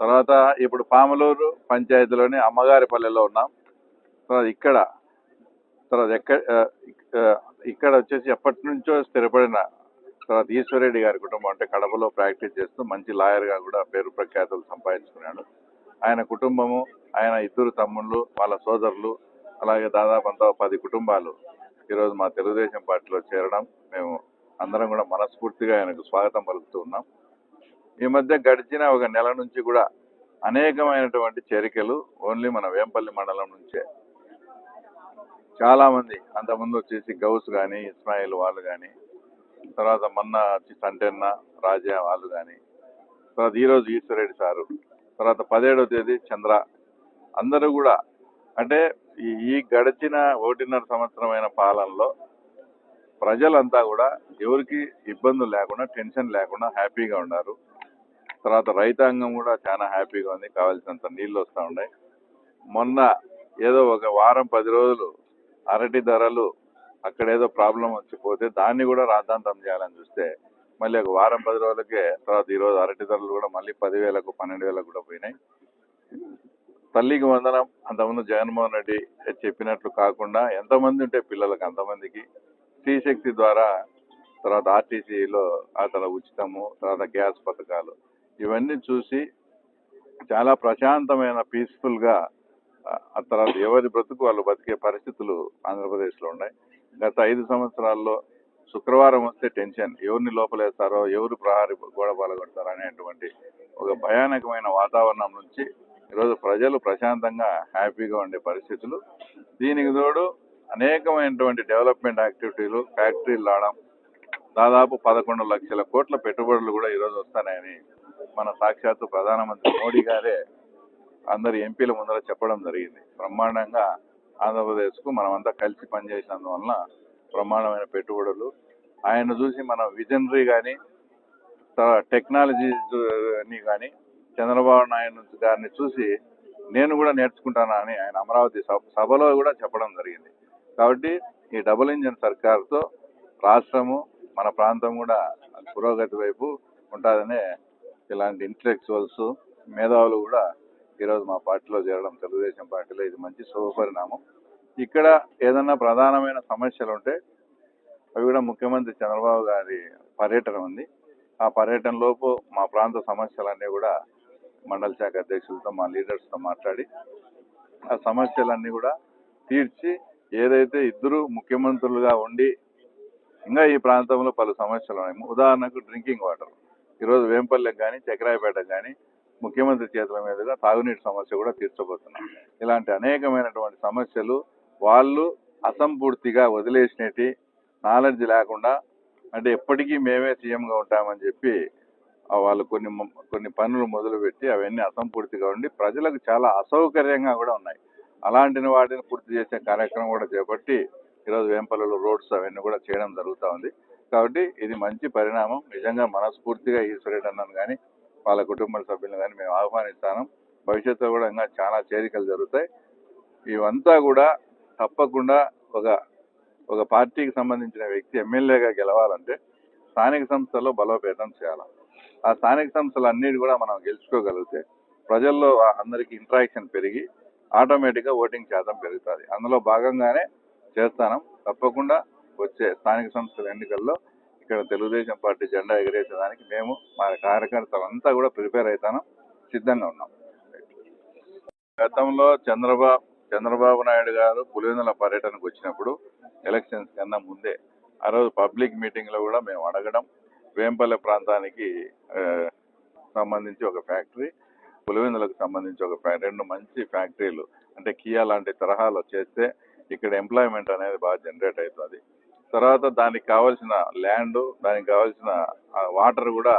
తర్వాత ఇప్పుడు పామలూరు పంచాయతీలోని అమ్మగారిపల్లెలో ఉన్నాం. తర్వాత ఇక్కడ తర్వాత ఎక్కడ ఇక్కడ వచ్చేసి ఎప్పటి నుంచో స్థిరపడిన తర్వాత ఈశ్వరెడ్డి గారి కుటుంబం అంటే కడపలో ప్రాక్టీస్ చేస్తూ మంచి లాయర్గా కూడా పేరు ప్రఖ్యాతులు సంపాదించుకున్నాడు. ఆయన కుటుంబము ఆయన ఇద్దరు తమ్ముళ్ళు వాళ్ళ సోదరులు అలాగే దాదాపు అంతా పది కుటుంబాలు ఈరోజు మా తెలుగుదేశం పార్టీలో చేరడం. మేము అందరం కూడా మనస్ఫూర్తిగా ఆయనకు స్వాగతం పలుకుతూ ఉన్నాం. ఈ మధ్య గడిచిన ఒక నెల నుంచి కూడా అనేకమైనటువంటి చేరికలు ఓన్లీ మన వేంపల్లి మండలం నుంచే. చాలామంది అంతకుముందు వచ్చేసి గౌస్ కానీ ఇస్మాయిల్ వాళ్ళు కానీ తర్వాత మొన్న వచ్చి సంటెన్న రాజా వాళ్ళు కానీ తర్వాత ఈరోజు ఈశ్వరెడ్డి సారు తర్వాత పదిహేడవ తేదీ చంద్ర. అందరూ కూడా అంటే ఈ గడిచిన ఒకటిన్నర సంవత్సరమైన పాలనలో ప్రజలంతా కూడా ఎవరికి ఇబ్బందులు లేకుండా టెన్షన్ లేకుండా హ్యాపీగా ఉన్నారు. తర్వాత రైతాంగం కూడా చాలా హ్యాపీగా ఉంది కావాల్సినంత నీళ్ళు వస్తూ ఉన్నాయి. మొన్న ఏదో ఒక వారం పది రోజులు అరటి ధరలు అక్కడ ఏదో ప్రాబ్లం వచ్చిపోతే దాన్ని కూడా రాద్ధాంతం చేయాలని చూస్తే మళ్ళీ ఒక వారం పది రోజులకే తర్వాత ఈరోజు అరటి ధరలు కూడా మళ్ళీ పదివేలకు పన్నెండు వేలకు కూడా పోయినాయి. తల్లికి వందనం. అంతకుముందు జగన్మోహన్ రెడ్డి చెప్పినట్లు కాకుండా ఎంతమంది ఉంటే పిల్లలకు అంతమందికి. శక్తి ద్వారా తర్వాత ఆర్టీసీలో ఆ తర్వాత ఉచితము తర్వాత గ్యాస్ పథకాలు. ఇవన్నీ చూసి చాలా ప్రశాంతమైన పీస్ఫుల్గా ఆ తర్వాత ఎవరి బ్రతుకు వాళ్ళు బతికే పరిస్థితులు ఆంధ్రప్రదేశ్లో ఉన్నాయి. గత ఐదు సంవత్సరాల్లో శుక్రవారం వస్తే టెన్షన్. ఎవరిని లోపలేస్తారో ఎవరు ప్రహారి గోడ పాల్గొడతారో అనేటువంటి ఒక భయానకమైన వాతావరణం నుంచి ఈరోజు ప్రజలు ప్రశాంతంగా హ్యాపీగా ఉండే పరిస్థితులు. దీనికి తోడు అనేకమైనటువంటి డెవలప్మెంట్ యాక్టివిటీలు ఫ్యాక్టరీలు రావడం దాదాపు పదకొండు లక్షల కోట్ల పెట్టుబడులు కూడా ఈరోజు వస్తాయని మన సాక్షాత్తు ప్రధానమంత్రి మోడీ గారే అందరు ఎంపీల ముందర చెప్పడం జరిగింది. బ్రహ్మాండంగా ఆంధ్రప్రదేశ్కు మనమంతా కలిసి పనిచేసినందువలన ప్రమాణమైన పెట్టుబడులు. ఆయన చూసి మన విజనరీ కానీ టెక్నాలజీ అని కానీ చంద్రబాబు నాయుడు గారిని చూసి నేను కూడా నేర్చుకుంటానా అని ఆయన అమరావతి సభ- సభలో కూడా చెప్పడం జరిగింది. కాబట్టి ఈ డబుల్ ఇంజన్ సర్కార్తో రాష్ట్రము మన ప్రాంతం కూడా పురోగతి వైపు ఉంటుందనే ఇలాంటి ఇంటలెక్చువల్స్ మేధావులు కూడా ఈరోజు మా పార్టీలో చేరడం తెలుగుదేశం పార్టీలో ఇది మంచి శుభపరిణామం. ఇక్కడ ఏదన్నా ప్రధానమైన సమస్యలు ఉంటే అవి కూడా ముఖ్యమంత్రి చంద్రబాబు గారి పర్యటన ఉంది. ఆ పర్యటనలోపు మా ప్రాంత సమస్యలన్నీ కూడా మండల శాఖ అధ్యక్షులతో మా లీడర్స్తో మాట్లాడి ఆ సమస్యలన్నీ కూడా తీర్చి ఏదైతే ఇద్దరు ముఖ్యమంత్రులుగా ఉండి ఇంకా ఈ ప్రాంతంలో పలు సమస్యలు ఉన్నాయి ఉదాహరణకు డ్రింకింగ్ వాటర్. ఈరోజు వేంపల్లెకి కానీ చక్రాయపేటకు కానీ ముఖ్యమంత్రి చేతుల మీదుగా తాగునీటి సమస్య కూడా తీర్చబోతున్నాం. ఇలాంటి అనేకమైనటువంటి సమస్యలు వాళ్ళు అసంపూర్తిగా వదిలేసినటి నాలెడ్జ్ లేకుండా అంటే ఎప్పటికీ మేమే సీఎంగా ఉంటామని చెప్పి వాళ్ళు కొన్ని కొన్ని పనులు మొదలుపెట్టి అవన్నీ అసంపూర్తిగా ఉండి ప్రజలకు చాలా అసౌకర్యంగా కూడా ఉన్నాయి. అలాంటి వాటిని పూర్తి చేసే కార్యక్రమం కూడా చేపట్టి ఈరోజు వేంపల్లిలో రోడ్స్ అవన్నీ కూడా చేయడం జరుగుతూ ఉంది. కాబట్టి ఇది మంచి పరిణామం. నిజంగా మనస్ఫూర్తిగా ఈశ్వరుడు అన్నాను కానీ వాళ్ళ కుటుంబ సభ్యులను కానీ మేము ఆహ్వానిస్తాను. భవిష్యత్తులో కూడా ఇంకా చాలా చేరికలు జరుగుతాయి. ఇవంతా కూడా తప్పకుండా ఒక ఒక పార్టీకి సంబంధించిన వ్యక్తి ఎమ్మెల్యేగా గెలవాలంటే స్థానిక సంస్థల్లో బలోపేతం చేయాలి? ఆ స్థానిక సంస్థలు అన్నిటి కూడా మనం గెలుచుకోగలిగితే ప్రజల్లో అందరికీ ఇంట్రాక్షన్ పెరిగి ఆటోమేటిక్గా ఓటింగ్ శాతం పెరుగుతుంది. అందులో భాగంగానే చేస్తాను. తప్పకుండా వచ్చే స్థానిక సంస్థల ఎన్నికల్లో ఇక్కడ తెలుగుదేశం పార్టీ జెండా ఎగరేసేదానికి మేము మా కార్యకర్తలంతా కూడా ప్రిపేర్ అవుతాను సిద్ధంగా ఉన్నాం. గతంలో చంద్రబాబు చంద్రబాబు నాయుడు గారు పులివెందుల పర్యటనకు వచ్చినప్పుడు ఎలక్షన్స్ కన్నా ముందే ఆ రోజు పబ్లిక్ మీటింగ్లో కూడా మేము అడగడం వేంపల్లె ప్రాంతానికి సంబంధించి ఒక ఫ్యాక్టరీ పులివెందులకు సంబంధించి ఒక రెండు మంచి ఫ్యాక్టరీలు అంటే కియా లాంటి తరహాలో చేస్తే ఇక్కడ ఎంప్లాయ్మెంట్ అనేది బాగా జనరేట్ అవుతుంది. తర్వాత దానికి కావాల్సిన ల్యాండ్ దానికి కావాల్సిన వాటర్ కూడా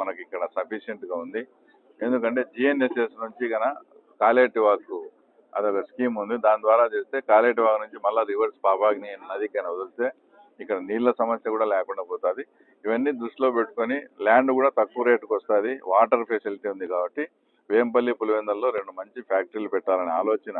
మనకి ఇక్కడ సఫిషియెంట్గా ఉంది. ఎందుకంటే జిఎన్ఎస్ఎస్ నుంచి కన కాలేటివాకు అదొక స్కీమ్ ఉంది. దాని ద్వారా చేస్తే కాలేటివాకు నుంచి మళ్ళీ రివర్స్ పాపాగ్ని నదికి అని వదిలితే ఇక్కడ నీళ్ళ సమస్య కూడా లేకుండా పోతుంది. ఇవన్నీ దృష్టిలో పెట్టుకొని ల్యాండ్ కూడా తక్కువ రేటుకు వస్తుంది. వాటర్ ఫెసిలిటీ ఉంది కాబట్టి వేంపల్లి పులివెందల్లో రెండు మంచి ఫ్యాక్టరీలు పెట్టాలనే ఆలోచన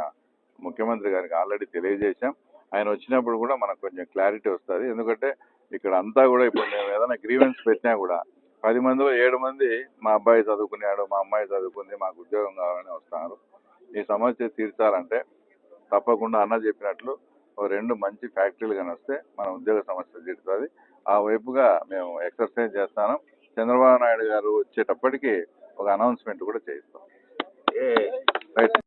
ముఖ్యమంత్రి గారికి ఆల్రెడీ తెలియజేశాం. ఆయన వచ్చినప్పుడు కూడా మనకు కొంచెం క్లారిటీ వస్తుంది. ఎందుకంటే ఇక్కడ అంతా కూడా ఇప్పుడు మేము ఏదైనా గ్రీవెన్స్ పెట్టినా కూడా పది మందిలో ఏడు మంది మా అబ్బాయి చదువుకున్నాడు మా అమ్మాయి చదువుకుంది మాకు ఉద్యోగం కావాలని వస్తున్నారు. ఈ సమస్య తీర్చాలంటే తప్పకుండా అన్న చెప్పినట్లు రెండు మంచి ఫ్యాక్టరీలు కానీ వస్తే మన ఉద్యోగ సమస్య తీరుతుంది. ఆ వైపుగా మేము ఎక్సర్సైజ్ చేస్తాను. చంద్రబాబు నాయుడు గారు వచ్చేటప్పటికి ఒక అనౌన్స్మెంట్ కూడా చేయిస్తాం. రైట్